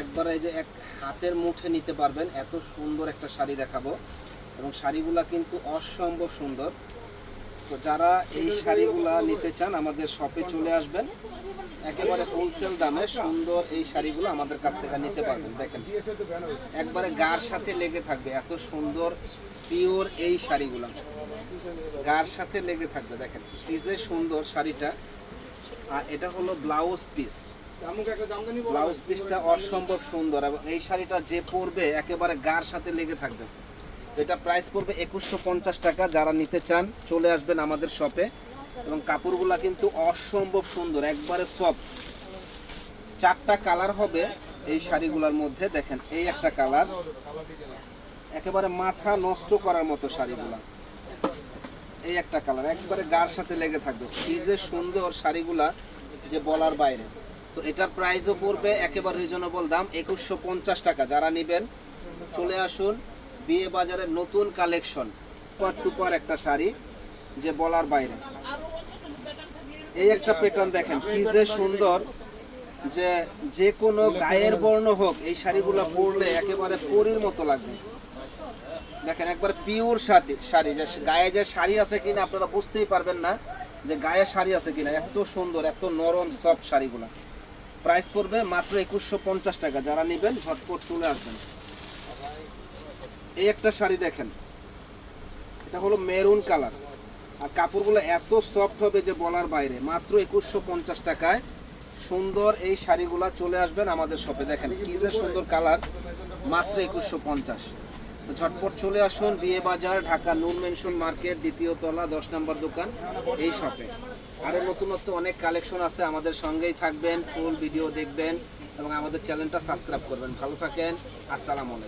একবার এই যে এক হাতের মুঠে নিতে পারবেন, এত সুন্দর একটা শাড়ি দেখাবো। এবং শাড়িগুলা কিন্তু অসম্ভব সুন্দর। তো যারা এই শাড়িগুলা নিতে চান, আমাদের শপে চলে আসবেন। একেবারে হোলসেল দামে সুন্দর এই শাড়িগুলো আমাদের কাছ থেকে নিতে পারবেন। দেখেন, একবারে গার সাথে লেগে থাকবে, এত সুন্দর পিওর এই শাড়িগুলো। গার সাথে লেগে থাকবে, দেখেন, কি যে সুন্দর শাড়িটা। আর এটা হলো ব্লাউজ পিস ব্লাউজ পিসটা অসম্ভব সুন্দর এবং এই শাড়িটা যে পরবে একেবারে গার সাথে লেগে থাকবে। এটা প্রাইস পড়বে একুশশো পঞ্চাশ টাকা। যারা নিতে চান, চলে আসবেন আমাদের শপে এবং কাপড়গুলা কিন্তু অসম্ভব সুন্দর, একবারে সফট চারটা কালার হবে এই শাড়িগুলোর মধ্যে, দেখেন, এই একটা কালার একেবারে মাথা নষ্ট করার মতো শাড়িগুলা। এই একটা কালার একবারে গার সাথে লেগে থাকবে। কি যে সুন্দর শাড়িগুলা যে বলার বাইরে। তো এটার প্রাইসও পড়বে একেবারে রিজনেবল দাম, একুশশো পঞ্চাশ টাকা। যারা নেবেন, চলে আসুন বিয়ে বাজারের নতুন কালেকশন টুপার টুপার একটা শাড়ি, যে বলার বাইরে। এই একটা প্যাটার্ন দেখেন, কি যে সুন্দর যে যে কোনো গায়ের বর্ণ হোক, এই শাড়িগুলো পরলে একেবারে পরীর মতো লাগবে। দেখেন, একবার পিওর শাড়ি শাড়ি, যে গায়ে যে শাড়ি আছে কিনা, আপনারা বুঝতেই পারবেন না যে গায়ে শাড়ি আছে কিনা। এত সুন্দর, এত নরম সফট শাড়িগুলো। প্রাইস পড়বে মাত্র একুশশো পঞ্চাশ টাকা। যারা নেবেন, ঝটপট চলে আসবেন। এই একটা শাড়ি দেখেন। এটা হলো মেরুন কালার। আর কাপড়গুলো এত সফট হবে যে বলার বাইরে। মাত্র একুশশো পঞ্চাশ টাকায় সুন্দর এই শাড়িগুলা চলে আসবেন আমাদের শপে দেখেন, কি যে সুন্দর কালার। মাত্র একুশশো পঞ্চাশ। তো ঝটপট চলে আসুন, বিয়ে বাজার, ঢাকা নুন মেনশন মার্কেট, দ্বিতীয় তলা, দশ নম্বর দোকান, এই শপে। আরও নতুনত্ব অনেক কালেকশন আছে, আমাদের সঙ্গেই থাকবেন, ফুল, ভিডিও দেখবেন এবং আমাদের চ্যানেলটা সাবস্ক্রাইব করবেন। ভালো থাকেন, আসসালামু আলাইকুম।